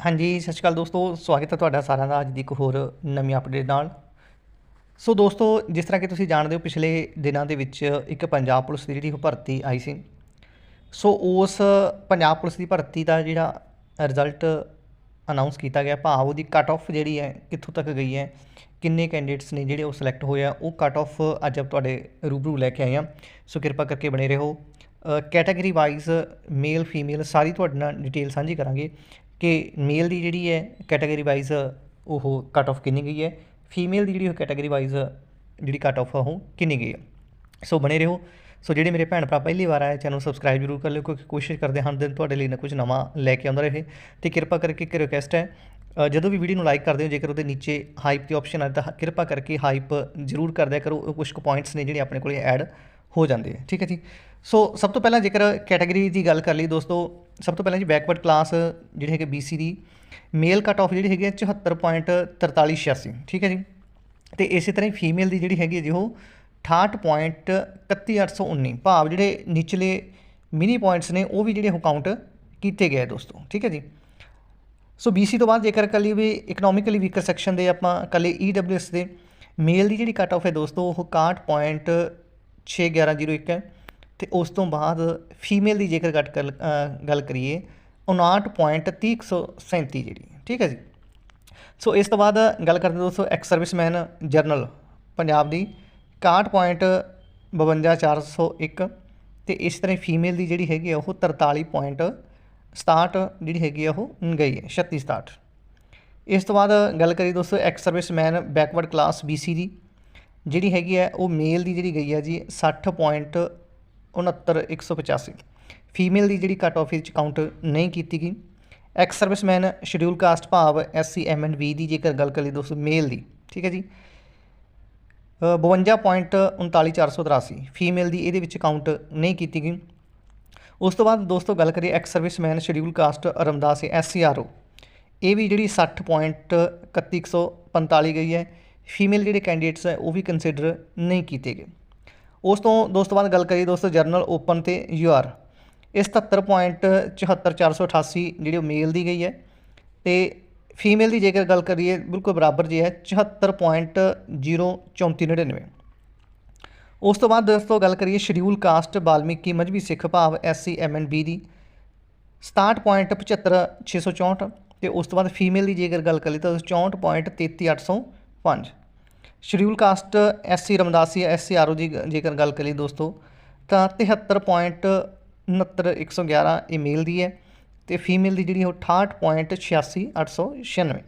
ਹਾਂਜੀ, ਸਤਿ ਸ਼੍ਰੀ ਅਕਾਲ ਦੋਸਤੋ, ਸਵਾਗਤ ਹੈ ਤੁਹਾਡਾ ਸਾਰਿਆਂ ਦਾ ਅੱਜ ਦੀ ਇੱਕ ਹੋਰ ਨਵੀਂ ਅਪਡੇਟ ਨਾਲ। ਸੋ ਦੋਸਤੋ, ਜਿਸ ਤਰ੍ਹਾਂ ਕਿ ਤੁਸੀਂ ਜਾਣਦੇ ਹੋ, ਪਿਛਲੇ ਦਿਨਾਂ ਦੇ ਵਿੱਚ ਇੱਕ ਪੰਜਾਬ ਪੁਲਿਸ ਦੀ ਜਿਹੜੀ ਉਹ ਭਰਤੀ ਆਈ ਸੀ। ਸੋ ਉਸ ਪੰਜਾਬ ਪੁਲਿਸ ਦੀ ਭਰਤੀ ਦਾ ਜਿਹੜਾ ਰਿਜ਼ਲਟ ਅਨਾਉਂਸ ਕੀਤਾ ਗਿਆ, ਭਾਵ ਉਹਦੀ ਕੱਟ ਆਫ ਜਿਹੜੀ ਹੈ, ਕਿੱਥੋਂ ਤੱਕ ਗਈ ਹੈ, ਕਿੰਨੇ ਕੈਂਡੀਡੇਟਸ ਨੇ ਜਿਹੜੇ ਉਹ ਸਿਲੈਕਟ ਹੋਏ ਆ, ਉਹ ਕੱਟ ਆਫ ਅੱਜ ਆਪ ਤੁਹਾਡੇ ਰੂਬਰੂ ਲੈ ਕੇ ਆਏ ਆ ਸੋ ਕਿਰਪਾ ਕਰਕੇ ਬਣੇ ਰਹੋ। ਕੈਟਾਗਰੀ ਵਾਈਜ਼ ਮੇਲ ਫੀਮੇਲ ਸਾਰੀ ਤੁਹਾਡੇ ਨਾਲ ਡਿਟੇਲ ਸਾਂਝੀ ਕਰਾਂਗੇ। ਕਿ ਮੇਲ ਦੀ ਜਿਹੜੀ ਹੈ ਕੈਟਾਗਰੀ ਵਾਈਜ਼ ਉਹ ਕੱਟ ਆਫ ਕਿੰਨੀ ਗਈ ਹੈ? ਫੀਮੇਲ ਦੀ ਜਿਹੜੀ ਉਹ ਕੈਟਾਗਰੀ ਵਾਈਜ਼ ਜਿਹੜੀ ਕੱਟ ਆਫ ਆ ਉਹ ਕਿੰਨੀ ਗਈ ਹੈ? ਸੋ ਬਣੇ ਰਹੋ। ਸੋ ਜਿਹੜੇ ਮੇਰੇ ਭੈਣ ਭਰਾ ਪਹਿਲੀ ਵਾਰ ਆਏ ਚੈਨਲ ਸਬਸਕ੍ਰਾਈਬ ਜ਼ਰੂਰ ਕਰ ਲਿਓ ਕਿਉਂਕਿ ਕੋਸ਼ਿਸ਼ ਕਰਦੇ ਹਾਂ ਦਿਨ ਤੁਹਾਡੇ ਲਈ ਨਾ ਕੁਝ ਨਵਾਂ ਲੈ ਕੇ ਆਉਂਦਾ ਰਹੇ ਤੇ ਕਿਰਪਾ ਕਰਕੇ ਇੱਕ ਰਿਕੁਐਸਟ ਹੈ ਜਦੋਂ ਵੀ ਵੀਡੀਓ ਨੂੰ ਲਾਈਕ ਕਰਦੇ ਹੋ, ਜੇਕਰ ਉਹਦੇ ਨੀਚੇ ਹਾਈਪ ਦੀ ਆਪਸ਼ਨ ਆ, ਤਾਂ ਕਿਰਪਾ ਕਰਕੇ ਹਾਈਪ ਜ਼ਰੂਰ ਕਰ ਦਿਆ ਕਰੋ। ਕੁਝ ਕੁ ਪੁਆਇੰਟਸ ਨੇ ਜਿਹੜੇ ਆਪਣੇ ਕੋਲੇ ਐਡ ਹੋ ਜਾਂਦੇ ਆ, ਠੀਕ ਹੈ ਜੀ। ਸੋ ਸਭ ਤੋਂ ਪਹਿਲਾਂ ਜੇਕਰ ਕੈਟਾਗਰੀ ਦੀ ਗੱਲ ਕਰ ਲਈ ਦੋਸਤੋ, ਸਭ ਤੋਂ ਪਹਿਲਾਂ ਜੀ ਬੈਕਵਰਡ ਕਲਾਸ ਜਿਹੜੀ ਹੈਗੇ BC ਦੀ ਮੇਲ ਕੱਟ ਆਫ ਜਿਹੜੀ ਹੈਗੀ ਹੈ 74.4386 ਠੀਕ ਹੈ ਜੀ। ਤੇ ਇਸੇ ਤਰ੍ਹਾਂ ਹੀ ਫੀਮੇਲ ਦੀ ਜਿਹੜੀ ਹੈਗੀ ਹੈ ਜੀ ਉਹ 68.31819 ਭਾਵ ਜਿਹੜੇ ਨਿਚਲੇ ਮਿਨੀ ਪੁਆਇੰਟਸ ਨੇ ਉਹ ਵੀ ਜਿਹੜੇ ਉਹ ਕਾਊਂਟ ਕੀਤੇ ਗਏ ਦੋਸਤੋ, ਠੀਕ ਹੈ ਜੀ। ਸੋ BC ਤੋਂ ਬਾਅਦ ਜੇਕਰ ਕੱਲੀ ਵੀ ਇਕਨੋਮਿਕਲੀ ਵੀਕਰ ਸੈਕਸ਼ਨ ਦੇ ਆਪਾਂ ਕੱਲੇ EWS ਦੇ ਮੇਲ ਦੀ ਜਿਹੜੀ ਕੱਟ ਆਫ ਹੈ ਦੋਸਤੋ ਉਹ 61.6101 ਹੈ ਤੇ ਉਸ ਤੋਂ ਬਾਅਦ ਫੀਮੇਲ ਦੀ ਜੇਕਰ ਕੱਟ ਕਰ- ਗੱਲ ਕਰੀਏ 59.3037 ਜਿਹੜੀ ਠੀਕ ਹੈ ਜੀ। ਸੋ ਇਸ ਤੋਂ ਬਾਅਦ ਗੱਲ ਕਰਦੇ ਦੋਸਤੋ ਐਕਸ ਸਰਵਿਸਮੈਨ ਜਰਨਲ ਪੰਜਾਬ ਦੀ 61.52401 ਤੇ ਇਸ ਤਰ੍ਹਾਂ ਫੀਮੇਲ ਦੀ ਜਿਹੜੀ ਹੈਗੀ ਆ ਉਹ 43.67 ਜਿਹੜੀ ਹੈਗੀ ਆ ਉਹ ਗਈ ਹੈ 36 67 ਇਸ ਤੋਂ ਬਾਅਦ ਗੱਲ ਕਰੀ ਦੋਸਤੋ ex serviceman backward class BC ਦੀ ਜਿਹੜੀ ਹੈਗੀ ਹੈ ਉਹ ਮੇਲ ਦੀ ਜਿਹੜੀ ਗਈ ਹੈ ਜੀ 60.69185 ਫੀਮੇਲ ਦੀ ਜਿਹੜੀ ਕੱਟ ਆਫ ਵਿੱਚ ਕਾਊਂਟ ਨਹੀਂ ਕੀਤੀ ਗਈ। ਐਕਸ ਸਰਵਿਸਮੈਨ ਸ਼ਡਿਊਲ ਕਾਸਟ ਭਾਵ ਐਸਸੀ ਐਮਐਨਵੀ ਦੀ ਜੇਕਰ ਗੱਲ ਕਰੀ ਦੋਸਤੋ ਮੇਲ ਦੀ ਠੀਕ ਹੈ ਜੀ? ਅ, 52.39483 ਫੀਮੇਲ ਦੀ ਇਹਦੇ ਵਿੱਚ ਕਾਊਂਟ ਨਹੀਂ ਕੀਤੀ ਗਈ। ਉਸ ਤੋਂ ਬਾਅਦ ਦੋਸਤੋ ਗੱਲ ਕਰੀਏ ex serviceman schedule caste Ramdas SCRO ਇਹ ਵੀ ਜਿਹੜੀ 60.31145 ਗਈ ਹੈ। ਫੀਮੇਲ ਜਿਹੜੇ ਕੈਂਡੀਡੇਟਸ ਹੈ, ਉਹ ਵੀ ਕੰਸੀਡਰ ਨਹੀਂ ਕੀਤੇ ਗਏ। ਉਸ ਤੋਂ ਦੋਸਤੋ ਬਾਅਦ ਗੱਲ ਕਰੀਏ ਦੋਸਤੋ ਜਰਨਲ ਓਪਨ ਤੇ ਯੂਆਰ ਇਸ 77.74488 ਜਿਹੜੀ ਉਹ ਮੇਲ ਦੀ ਗਈ ਹੈ ਤੇ ਫੀਮੇਲ ਦੀ ਜੇਕਰ ਗੱਲ ਕਰੀਏ, ਬਿਲਕੁਲ ਬਰਾਬਰ ਜੇ ਹੈ 74.03499 ਉਸ ਤੋਂ ਬਾਅਦ ਦੋਸਤੋ ਗੱਲ ਕਰੀਏ ਸ਼ਡਿਊਲ ਕਾਸਟ, ਬਾਲਮੀਕੀ, ਮਜਬੀ, ਸਿੱਖ ਭਾਵ ਐਸਸੀ ਐਮਐਨਬੀ ਦੀ। 67.75664 ਤੇ ਉਸ ਤੋਂ ਬਾਅਦ ਫੀਮੇਲ ਦੀ ਜੇਕਰ ਗੱਲ ਕਰੀਏ ਤਾਂ ਪੰਜ। Schedule caste SC Ramdasi S C R O ਦੀ ਜੇਕਰ ਗੱਲ ਕਰੀ ਦੋਸਤੋ, ਤਾਂ 73.69111 ਇਹ ਮੇਲ ਦੀ ਹੈ ਤੇ ਫੀਮੇਲ ਦੀ ਜਿਹੜੀ ਉਹ 68.86896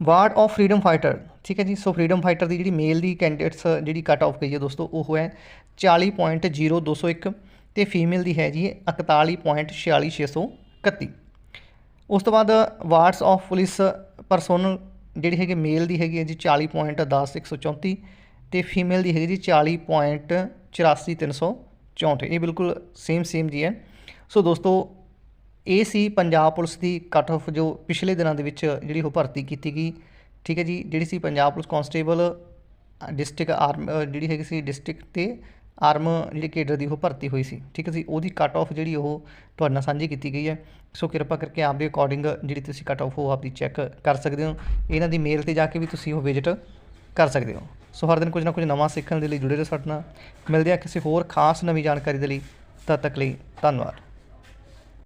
ਵਾਰਡ ਆਫ ਫਰੀडम ਫਾਈਟਰ ਠੀਕ ਹੈ ਜੀ? ਸੋ ਫਰੀडम ਫਾਈਟਰ ਦੀ ਜਿਹੜੀ ਮੇਲ ਦੀ ਕੈਂਡੀਡੇਟਸ ਜਿਹੜੀ ਕੱਟ ਆਫ ਗਈ ਹੈ ਦੋਸਤੋ, ਉਹ ਹੈ 40.0201 ਤੇ ਫੀਮੇਲ ਦੀ ਹੈ ਜੀ 41.46631 ਉਸ ਤੋਂ ਬਾਅਦ ਵਾਰਡਸ ਆਫ ਪੁਲਿਸ ਪਰਸੋਨਲ ਜਿਹੜੀ ਹੈਗੀ ਮੇਲ ਦੀ ਹੈਗੀ ਹੈ ਜੀ 40.10134 ਤੇ ਫੀਮੇਲ ਦੀ ਹੈਗੀ ਜੀ 40.84364 ਇਹ ਬਿਲਕੁਲ ਸੇਮ ਸੇਮ ਜੀ ਹੈ। ਸੋ ਦੋਸਤੋ, ਇਹ ਸੀ ਪੰਜਾਬ ਪੁਲਿਸ ਦੀ ਕੱਟ ਆਫ ਜੋ ਪਿਛਲੇ ਦਿਨਾਂ ਦੇ ਵਿੱਚ ਜਿਹੜੀ ਉਹ ਭਰਤੀ ਕੀਤੀ ਗਈ। ਠੀਕ ਹੈ ਜੀ, ਜਿਹੜੀ ਸੀ Punjab police constable district arm ਜਿਹੜੀ ਹੈਗੀ ਸੀ ਡਿਸਟ੍ਰਿਕਟ ਤੇ ਆਰਮ ਜਿਹੜੀ ਕੇਡਰ ਦੀ ਉਹ ਭਰਤੀ ਹੋਈ ਸੀ, ਠੀਕ ਹੈ ਜੀ? ਉਹਦੀ ਕੱਟ ਆਫ ਜਿਹੜੀ ਉਹ ਤੁਹਾਡੇ ਨਾਲ ਸਾਂਝੀ ਕੀਤੀ ਗਈ ਹੈ। ਸੋ ਕਿਰਪਾ ਕਰਕੇ ਆਪ ਦੇ ਅਕੋਰਡਿੰਗ ਜਿਹੜੀ ਤੁਸੀਂ ਕੱਟ ਆਫ ਉਹ ਆਪਦੀ ਚੈੱਕ ਕਰ ਸਕਦੇ ਹੋ। ਇਹਨਾਂ ਦੀ ਮੇਲ ਤੇ ਜਾ ਕੇ ਵੀ ਤੁਸੀਂ ਉਹ ਵਿਜ਼ਿਟ ਕਰ ਸਕਦੇ ਹੋ। ਸੋ ਹਰ ਦਿਨ ਕੁਝ ਨਾ ਕੁਝ ਨਵਾਂ ਸਿੱਖਣ ਦੇ ਲਈ ਜੁੜੇ ਰਹੋ ਸਾਡੇ ਨਾਲ। ਮਿਲਦੇ ਆ ਕਿਸੇ ਹੋਰ ਖਾਸ ਨਵੀਂ ਜਾਣਕਾਰੀ ਦੇ ਲਈ। ਤਦ ਤੱਕ ਲਈ ਧੰਨਵਾਦ।